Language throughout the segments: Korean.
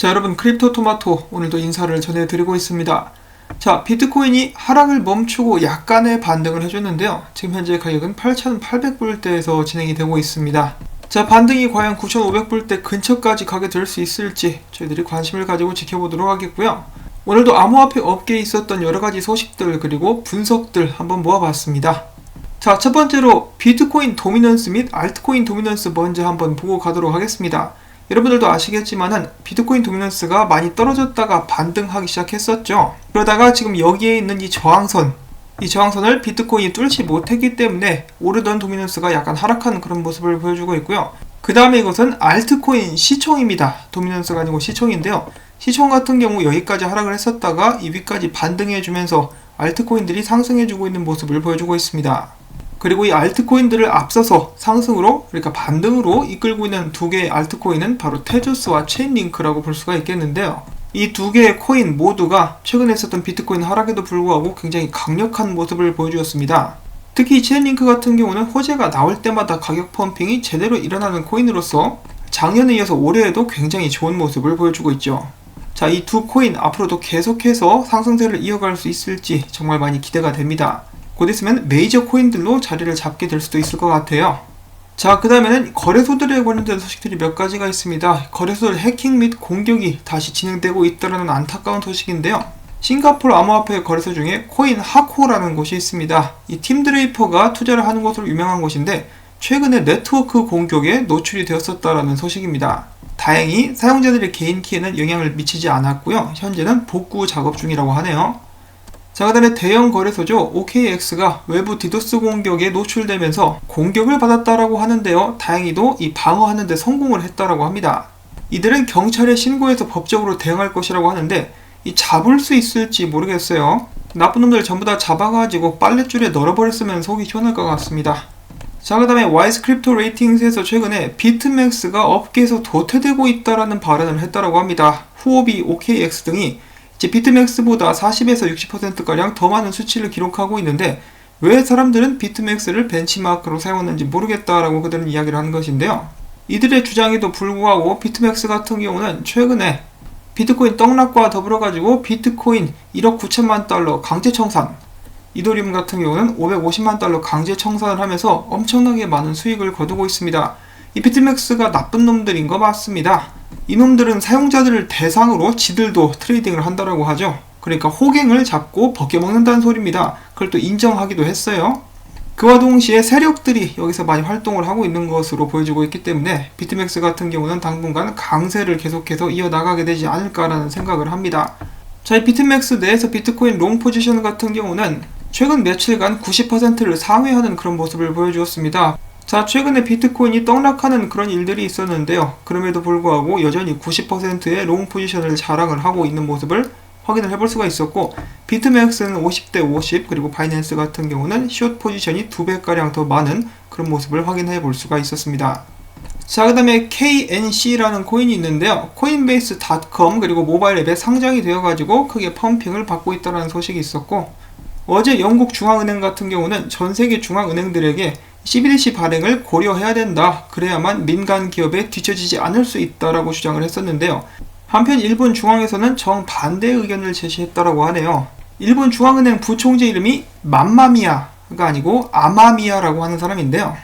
자 여러분 크립토 토마토 오늘도 인사를 전해드리고 있습니다. 자 비트코인이 하락을 멈추고 약간의 반등을 해줬는데요. 지금 현재 가격은 8,800불대에서 진행이 되고 있습니다. 자 반등이 과연 9,500불대 근처까지 가게 될 수 있을지 저희들이 관심을 가지고 지켜보도록 하겠고요. 오늘도 암호화폐 업계에 있었던 여러 가지 소식들 그리고 분석들 한번 모아봤습니다. 자, 첫 번째로 비트코인 도미넌스 및 알트코인 도미넌스 먼저 한번 보고 가도록 하겠습니다. 여러분들도 아시겠지만은 비트코인 도미넌스가 많이 떨어졌다가 반등하기 시작했었죠. 그러다가 지금 여기에 있는 이 저항선, 이 저항선을 비트코인이 뚫지 못했기 때문에 오르던 도미넌스가 약간 하락한 그런 모습을 보여주고 있고요. 그 다음에 이것은 알트코인 시총입니다. 도미넌스가 아니고 시총인데요. 시총 같은 경우 여기까지 하락을 했었다가 이 위까지 반등해주면서 알트코인들이 상승해주고 있는 모습을 보여주고 있습니다. 그리고 이 알트코인들을 앞서서 상승으로 그러니까 반등으로 이끌고 있는 두 개의 알트코인은 바로 테주스와 체인링크라고 볼 수가 있겠는데요. 이 두 개의 코인 모두가 최근에 있었던 비트코인 하락에도 불구하고 굉장히 강력한 모습을 보여주었습니다. 특히 체인링크 같은 경우는 호재가 나올 때마다 가격 펌핑이 제대로 일어나는 코인으로서 작년에 이어서 올해에도 굉장히 좋은 모습을 보여주고 있죠. 자, 이 두 코인 앞으로도 계속해서 상승세를 이어갈 수 있을지 정말 많이 기대가 됩니다. 곧 있으면 메이저 코인들로 자리를 잡게 될 수도 있을 것 같아요. 자, 그 다음에는 거래소들에 관련된 소식들이 몇 가지가 있습니다. 거래소들 해킹 및 공격이 다시 진행되고 있다는 안타까운 소식인데요. 싱가포르 암호화폐 거래소 중에 코인 하코라는 곳이 있습니다. 이 팀드레이퍼가 투자를 하는 곳으로 유명한 곳인데 최근에 네트워크 공격에 노출이 되었었다라는 소식입니다. 다행히 사용자들의 개인 키에는 영향을 미치지 않았고요. 현재는 복구 작업 중이라고 하네요. 자, 그 다음에 대형 거래소죠. OKX가 외부 디도스 공격에 노출되면서 공격을 받았다라고 하는데요. 다행히도 이 방어하는데 성공을 했다라고 합니다. 이들은 경찰에 신고해서 법적으로 대응할 것이라고 하는데 이 잡을 수 있을지 모르겠어요. 나쁜 놈들 전부 다 잡아가지고 빨랫줄에 널어버렸으면 속이 시원할 것 같습니다. 자, 그 다음에 와이스 크립토 레이팅스에서 최근에 비트맥스가 업계에서 도태되고 있다라는 발언을 했다라고 합니다. 후오비, OKX 등이 비트맥스보다 40에서 60%가량 더 많은 수치를 기록하고 있는데 왜 사람들은 비트맥스를 벤치마크로 사용하는지 모르겠다라고 그들은 이야기를 하는 것인데요. 이들의 주장에도 불구하고 비트맥스 같은 경우는 최근에 비트코인 떡락과 더불어 가지고 비트코인 1억 9천만 달러 강제 청산, 이도리움 같은 경우는 550만 달러 강제 청산을 하면서 엄청나게 많은 수익을 거두고 있습니다. 이 비트맥스가 나쁜 놈들인 거 맞습니다. 이놈들은 사용자들을 대상으로 지들도 트레이딩을 한다라고 하죠. 그러니까 호갱을 잡고 벗겨먹는다는 소리입니다. 그걸 또 인정하기도 했어요. 그와 동시에 세력들이 여기서 많이 활동을 하고 있는 것으로 보여지고 있기 때문에 비트맥스 같은 경우는 당분간 강세를 계속해서 이어나가게 되지 않을까라는 생각을 합니다. 자, 이 비트맥스 내에서 비트코인 롱 포지션 같은 경우는 최근 며칠간 90%를 상회하는 그런 모습을 보여주었습니다. 자, 최근에 비트코인이 떡락하는 그런 일들이 있었는데요. 그럼에도 불구하고 여전히 90%의 롱 포지션을 자랑을 하고 있는 모습을 확인을 해볼 수가 있었고, 비트맥스는 50대 50, 그리고 바이낸스 같은 경우는 숏 포지션이 2배가량 더 많은 그런 모습을 확인해 볼 수가 있었습니다. 자, 그 다음에 KNC라는 코인이 있는데요. 코인베이스.com 그리고 모바일 앱에 상장이 되어가지고 크게 펌핑을 받고 있다는 소식이 있었고, 어제 영국 중앙은행 같은 경우는 전 세계 중앙은행들에게 CBDC 발행을 고려해야 된다. 그래야만 민간 기업에 뒤처지지 않을 수 있다라고 주장을 했었는데요. 한편 일본 중앙에서는 정반대 의견을 제시했다라고 하네요. 일본 중앙은행 부총재 이름이 맘마미아가 아니고 아마미아라고 하는 사람인데요.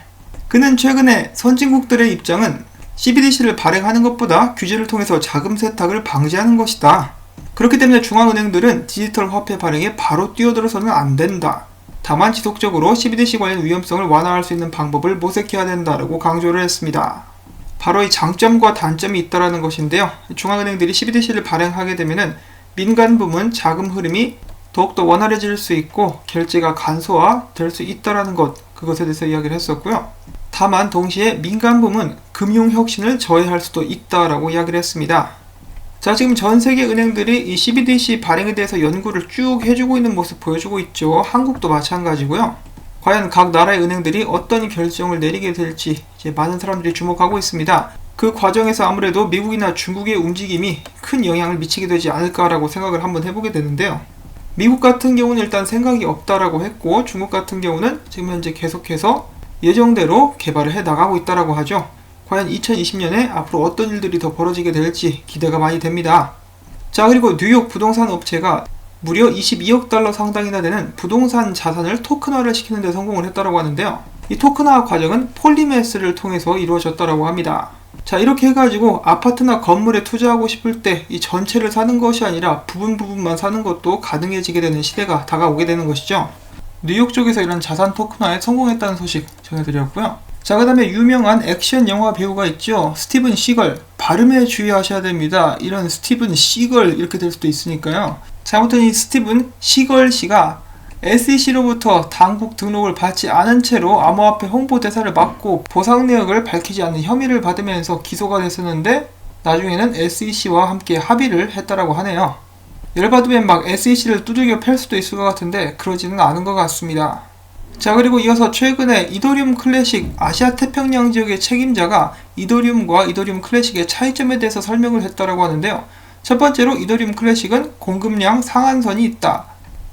그는 최근에 선진국들의 입장은 CBDC를 발행하는 것보다 규제를 통해서 자금 세탁을 방지하는 것이다. 그렇기 때문에 중앙은행들은 디지털 화폐 발행에 바로 뛰어들어서는 안 된다. 다만 지속적으로 CBDC 관련 위험성을 완화할 수 있는 방법을 모색해야 된다라고 강조를 했습니다. 바로 이 장점과 단점이 있다라는 것인데요. 중앙은행들이 CBDC를 발행하게 되면은 민간 부문 자금 흐름이 더욱더 원활해질 수 있고 결제가 간소화 될 수 있다라는 것 그것에 대해서 이야기를 했었고요. 다만 동시에 민간 부문 금융 혁신을 저해할 수도 있다라고 이야기를 했습니다. 자, 지금 전 세계 은행들이 이 CBDC 발행에 대해서 연구를 쭉 해주고 있는 모습 보여주고 있죠. 한국도 마찬가지고요. 과연 각 나라의 은행들이 어떤 결정을 내리게 될지 이제 많은 사람들이 주목하고 있습니다. 그 과정에서 아무래도 미국이나 중국의 움직임이 큰 영향을 미치게 되지 않을까라고 생각을 한번 해보게 되는데요. 미국 같은 경우는 일단 생각이 없다라고 했고 중국 같은 경우는 지금 현재 계속해서 예정대로 개발을 해 나가고 있다라고 하죠. 과연 2020년에 앞으로 어떤 일들이 더 벌어지게 될지 기대가 많이 됩니다. 자, 그리고 뉴욕 부동산 업체가 무려 22억 달러 상당이나 되는 부동산 자산을 토큰화를 시키는 데 성공을 했다고 하는데요. 이 토큰화 과정은 폴리메스를 통해서 이루어졌다고 합니다. 자, 이렇게 해가지고 아파트나 건물에 투자하고 싶을 때 이 전체를 사는 것이 아니라 부분 부분만 사는 것도 가능해지게 되는 시대가 다가오게 되는 것이죠. 뉴욕 쪽에서 이런 자산 토큰화에 성공했다는 소식 전해드렸고요. 자, 그 다음에 유명한 액션 영화 배우가 있죠. 스티븐 시걸. 발음에 주의하셔야 됩니다. 이런 스티븐 시걸 이렇게 될 수도 있으니까요. 자, 아무튼 이 스티븐 시걸 씨가 SEC로부터 당국 등록을 받지 않은 채로 암호화폐 홍보대사를 맡고 보상 내역을 밝히지 않는 혐의를 받으면서 기소가 됐었는데 나중에는 SEC와 함께 합의를 했다라고 하네요. 열받으면 막 SEC를 두들겨 팰 수도 있을 것 같은데 그러지는 않은 것 같습니다. 자 그리고 이어서 최근에 이더리움 클래식 아시아 태평양 지역의 책임자가 이더리움과 이더리움 클래식의 차이점에 대해서 설명을 했다라고 하는데요. 첫 번째로 이더리움 클래식은 공급량 상한선이 있다.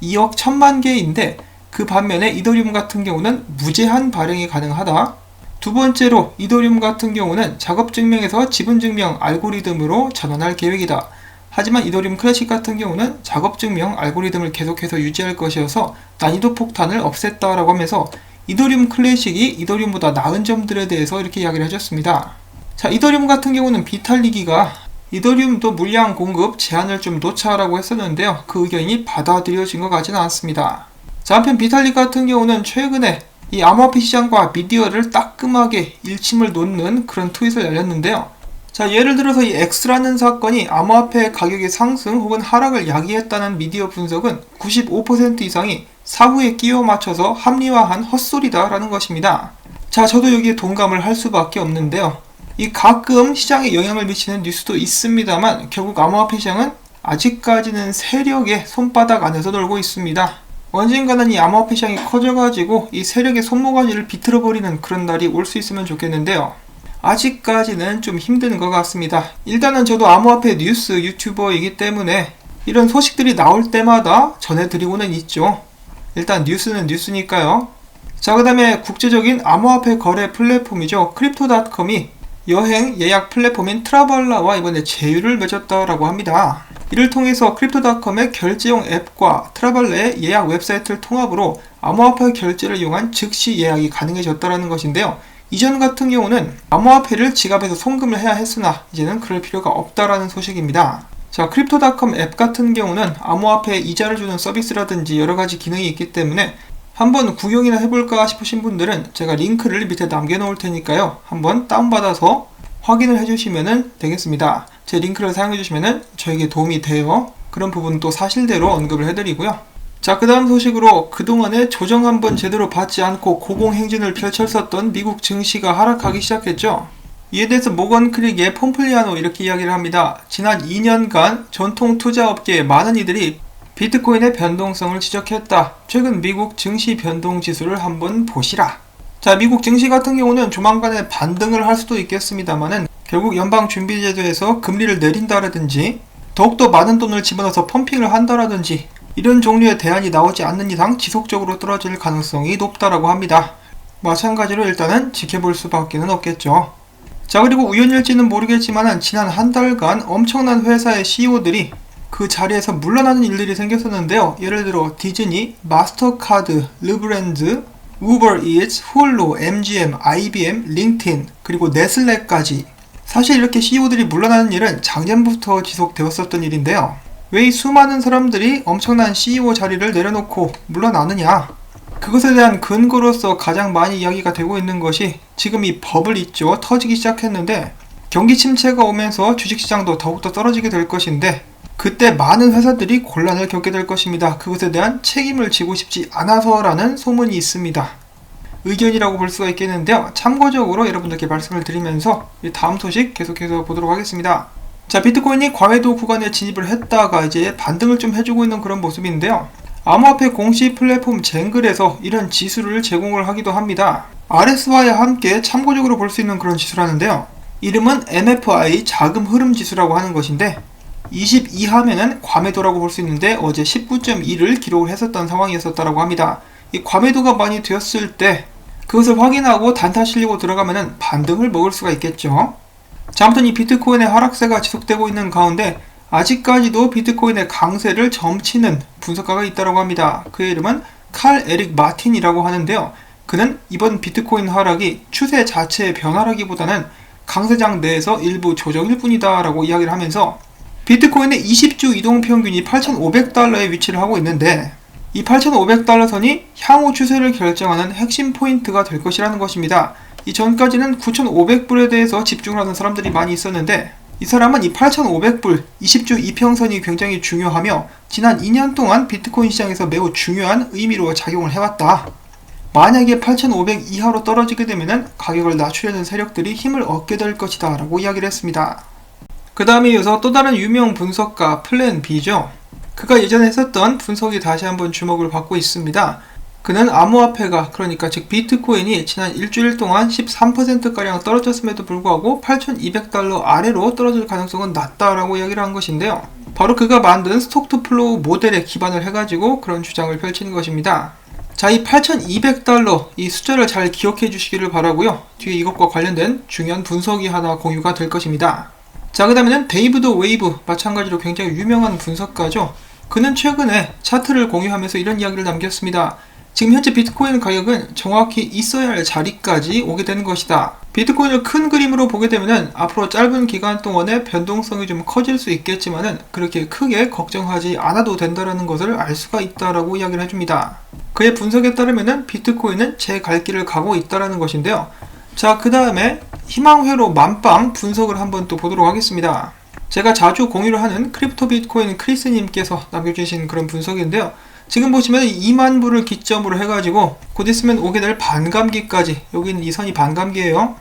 2억 1000만 개인데 그 반면에 이더리움 같은 경우는 무제한 발행이 가능하다. 두 번째로 이더리움 같은 경우는 작업 증명에서 지분 증명 알고리즘으로 전환할 계획이다. 하지만 이더리움 클래식 같은 경우는 작업 증명 알고리즘을 계속해서 유지할 것이어서 난이도 폭탄을 없앴다라고 하면서 이더리움 클래식이 이더리움보다 나은 점들에 대해서 이렇게 이야기를 해줬습니다. 자, 이더리움 같은 경우는 비탈리기가 이더리움도 물량 공급 제한을 좀 놓자라고 했었는데요. 그 의견이 받아들여진 것 같지는 않습니다. 자, 한편 비탈리 같은 경우는 최근에 이 암호화폐 시장과 미디어를 따끔하게 일침을 놓는 그런 트윗을 날렸는데요. 자, 예를 들어서 이 X라는 사건이 암호화폐 가격의 상승 혹은 하락을 야기했다는 미디어 분석은 95% 이상이 사후에 끼워 맞춰서 합리화한 헛소리다라는 것입니다. 자, 저도 여기에 동감을 할 수밖에 없는데요. 이 가끔 시장에 영향을 미치는 뉴스도 있습니다만 결국 암호화폐 시장은 아직까지는 세력의 손바닥 안에서 놀고 있습니다. 언젠가는 이 암호화폐 시장이 커져가지고 이 세력의 손모가지를 비틀어버리는 그런 날이 올 수 있으면 좋겠는데요. 아직까지는 좀 힘든 것 같습니다. 일단은 저도 암호화폐 뉴스 유튜버이기 때문에 이런 소식들이 나올 때마다 전해드리고는 있죠. 일단 뉴스는 뉴스니까요. 자, 그 다음에 국제적인 암호화폐 거래 플랫폼이죠. 크립토닷컴이 여행 예약 플랫폼인 트라발라와 이번에 제휴를 맺었다라고 합니다. 이를 통해서 크립토닷컴의 결제용 앱과 트라발라의 예약 웹사이트를 통합으로 암호화폐 결제를 이용한 즉시 예약이 가능해졌다는 것인데요. 이전 같은 경우는 암호화폐를 지갑에서 송금을 해야 했으나 이제는 그럴 필요가 없다라는 소식입니다. 자, 크립토닷컴 앱 같은 경우는 암호화폐 이자를 주는 서비스라든지 여러 가지 기능이 있기 때문에 한번 구경이나 해볼까 싶으신 분들은 제가 링크를 밑에 남겨놓을 테니까요. 한번 다운받아서 확인을 해주시면 되겠습니다. 제 링크를 사용해주시면 저에게 도움이 돼요. 그런 부분 또 사실대로 언급을 해드리고요. 자, 그 다음 소식으로 그동안에 조정 한번 제대로 받지 않고 고공행진을 펼쳤었던 미국 증시가 하락하기 시작했죠. 이에 대해서 모건 크릭의 폼플리아노 이렇게 이야기를 합니다. 지난 2년간 전통 투자업계의 많은 이들이 비트코인의 변동성을 지적했다. 최근 미국 증시 변동 지수를 한번 보시라. 자, 미국 증시 같은 경우는 조만간에 반등을 할 수도 있겠습니다만은 결국 연방준비제도에서 금리를 내린다라든지 더욱더 많은 돈을 집어넣어서 펌핑을 한다라든지 이런 종류의 대안이 나오지 않는 이상 지속적으로 떨어질 가능성이 높다라고 합니다. 마찬가지로 일단은 지켜볼 수밖에 없겠죠. 자 그리고 우연일지는 모르겠지만 지난 한 달간 엄청난 회사의 CEO들이 그 자리에서 물러나는 일들이 생겼었는데요. 예를 들어 디즈니, 마스터카드, 르브랜드, 우버이츠, 홀로, MGM, IBM, 링틴, 그리고 네슬레까지 사실 이렇게 CEO들이 물러나는 일은 작년부터 지속되었었던 일인데요. 왜 이 수많은 사람들이 엄청난 CEO 자리를 내려놓고 물러나느냐? 그것에 대한 근거로서 가장 많이 이야기가 되고 있는 것이 지금 이 버블 있죠. 터지기 시작했는데 경기 침체가 오면서 주식시장도 더욱더 떨어지게 될 것인데 그때 많은 회사들이 곤란을 겪게 될 것입니다. 그것에 대한 책임을 지고 싶지 않아서라는 소문이 있습니다. 의견이라고 볼 수가 있겠는데요. 참고적으로 여러분들께 말씀을 드리면서 다음 소식 계속해서 보도록 하겠습니다. 자, 비트코인이 과매도 구간에 진입을 했다가 이제 반등을 좀 해주고 있는 그런 모습인데요. 암호화폐 공식 플랫폼 젠글에서 이런 지수를 제공을 하기도 합니다. RS와와 함께 참고적으로 볼 수 있는 그런 지수라는데요. 이름은 MFI 자금 흐름 지수라고 하는 것인데 22하면은 과매도라고 볼 수 있는데 어제 19.2를 기록을 했었던 상황이었었다고 합니다. 이 과매도가 많이 되었을 때 그것을 확인하고 단타 실리고 들어가면은 반등을 먹을 수가 있겠죠. 자, 아무튼 이 비트코인의 하락세가 지속되고 있는 가운데 아직까지도 비트코인의 강세를 점치는 분석가가 있다고 합니다. 그의 이름은 칼 에릭 마틴이라고 하는데요. 그는 이번 비트코인 하락이 추세 자체의 변화라기보다는 강세장 내에서 일부 조정일 뿐이다라고 이야기를 하면서 비트코인의 20주 이동 평균이 8,500달러에 위치를 하고 있는데 이 8,500달러 선이 향후 추세를 결정하는 핵심 포인트가 될 것이라는 것입니다. 이전까지는 9,500불에 대해서 집중을 하는 사람들이 많이 있었는데 이 사람은 이 8,500불 20주 이평선이 굉장히 중요하며 지난 2년 동안 비트코인 시장에서 매우 중요한 의미로 작용을 해왔다. 만약에 8,500 이하로 떨어지게 되면 가격을 낮추려는 세력들이 힘을 얻게 될 것이다 라고 이야기를 했습니다. 그 다음에 이어서 또 다른 유명 분석가 플랜 B죠. 그가 예전에 했었던 분석이 다시 한번 주목을 받고 있습니다. 그는 암호화폐가 그러니까 즉 비트코인이 지난 일주일 동안 13%가량 떨어졌음에도 불구하고 8,200달러 아래로 떨어질 가능성은 낮다라고 이야기를 한 것인데요. 바로 그가 만든 스톡투 플로우 모델에 기반을 해가지고 그런 주장을 펼치는 것입니다. 자, 이 8,200달러 이 숫자를 잘 기억해 주시기를 바라고요. 뒤에 이것과 관련된 중요한 분석이 하나 공유가 될 것입니다. 자, 그 다음에는 데이브드 웨이브 마찬가지로 굉장히 유명한 분석가죠. 그는 최근에 차트를 공유하면서 이런 이야기를 남겼습니다. 지금 현재 비트코인 가격은 정확히 있어야 할 자리까지 오게 되는 것이다. 비트코인을 큰 그림으로 보게 되면 앞으로 짧은 기간 동안의 변동성이 좀 커질 수 있겠지만은 그렇게 크게 걱정하지 않아도 된다는 것을 알 수가 있다라고 이야기를 해줍니다. 그의 분석에 따르면은 비트코인은 제 갈 길을 가고 있다라는 것인데요. 자, 그 다음에 희망회로 만빵 분석을 한번 또 보도록 하겠습니다. 제가 자주 공유를 하는 크립토 비트코인 크리스님께서 남겨주신 그런 분석인데요. 지금 보시면 2만 불을 기점으로 해가지고 곧 있으면 오게 될 반감기까지 여기는 이 선이 반감기예요.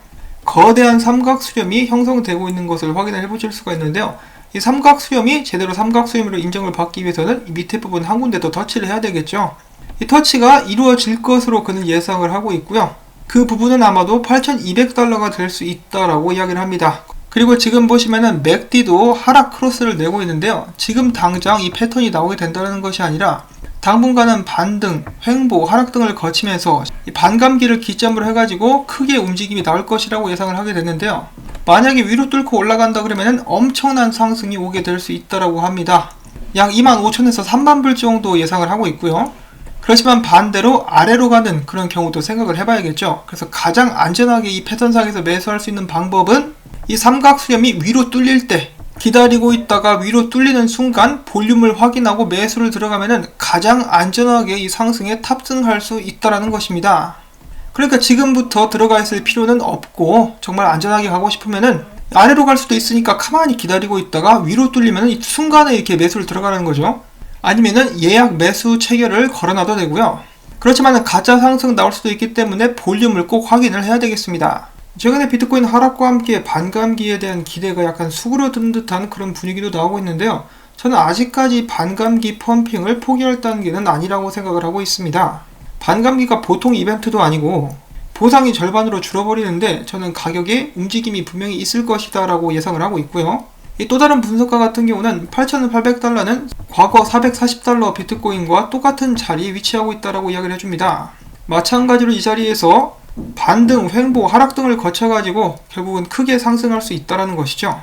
거대한 삼각 수렴이 형성되고 있는 것을 확인해 보실 수가 있는데요. 이 삼각 수렴이 제대로 삼각 수렴으로 인정을 받기 위해서는 이 밑에 부분 한 군데 더 터치를 해야 되겠죠. 이 터치가 이루어질 것으로 그는 예상을 하고 있고요. 그 부분은 아마도 8,200달러가 될 수 있다라고 이야기를 합니다. 그리고 지금 보시면은 맥디도 하락 크로스를 내고 있는데요. 지금 당장 이 패턴이 나오게 된다는 것이 아니라 당분간은 반등, 횡보, 하락 등을 거치면서 반감기를 기점으로 해가지고 크게 움직임이 나올 것이라고 예상을 하게 됐는데요. 만약에 위로 뚫고 올라간다 그러면 엄청난 상승이 오게 될 수 있다라고 합니다. 약 2만 5천에서 3만 불 정도 예상을 하고 있고요. 그렇지만 반대로 아래로 가는 그런 경우도 생각을 해봐야겠죠. 그래서 가장 안전하게 이 패턴상에서 매수할 수 있는 방법은 이 삼각 수렴이 위로 뚫릴 때 기다리고 있다가 위로 뚫리는 순간 볼륨을 확인하고 매수를 들어가면은 가장 안전하게 이 상승에 탑승할 수 있다라는 것입니다. 그러니까 지금부터 들어가 있을 필요는 없고 정말 안전하게 가고 싶으면은 아래로 갈 수도 있으니까 가만히 기다리고 있다가 위로 뚫리면은 순간에 이렇게 매수를 들어가는 거죠. 아니면은 예약 매수 체결을 걸어놔도 되고요. 그렇지만 가짜 상승 나올 수도 있기 때문에 볼륨을 꼭 확인을 해야 되겠습니다. 최근에 비트코인 하락과 함께 반감기에 대한 기대가 약간 수그러든 듯한 그런 분위기도 나오고 있는데요. 저는 아직까지 반감기 펌핑을 포기할 단계는 아니라고 생각을 하고 있습니다. 반감기가 보통 이벤트도 아니고 보상이 절반으로 줄어버리는데 저는 가격에 움직임이 분명히 있을 것이다 라고 예상을 하고 있고요. 또 다른 분석가 같은 경우는 8,800달러는 과거 440달러 비트코인과 똑같은 자리에 위치하고 있다라고 이야기를 해줍니다. 마찬가지로 이 자리에서 반등, 횡보, 하락 등을 거쳐가지고 결국은 크게 상승할 수 있다라는 것이죠.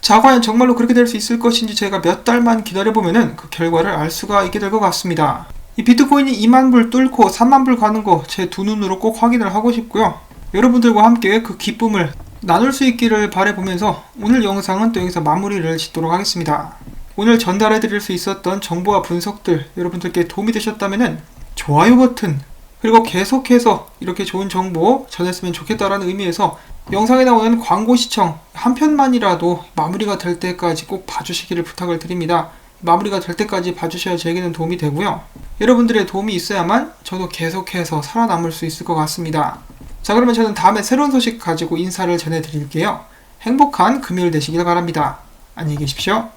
자, 과연 정말로 그렇게 될 수 있을 것인지 제가 몇 달만 기다려보면은 그 결과를 알 수가 있게 될 것 같습니다. 이 비트코인이 2만 불 뚫고 3만 불 가는 거 제 두 눈으로 꼭 확인을 하고 싶고요. 여러분들과 함께 그 기쁨을 나눌 수 있기를 바래보면서 오늘 영상은 또 여기서 마무리를 짓도록 하겠습니다. 오늘 전달해 드릴 수 있었던 정보와 분석들 여러분들께 도움이 되셨다면 좋아요 버튼 그리고 계속해서 이렇게 좋은 정보 전했으면 좋겠다라는 의미에서 영상에 나오는 광고 시청 한 편만이라도 마무리가 될 때까지 꼭 봐주시기를 부탁을 드립니다. 마무리가 될 때까지 봐주셔야 제게는 도움이 되고요. 여러분들의 도움이 있어야만 저도 계속해서 살아남을 수 있을 것 같습니다. 자 그러면 저는 다음에 새로운 소식 가지고 인사를 전해드릴게요. 행복한 금요일 되시길 바랍니다. 안녕히 계십시오.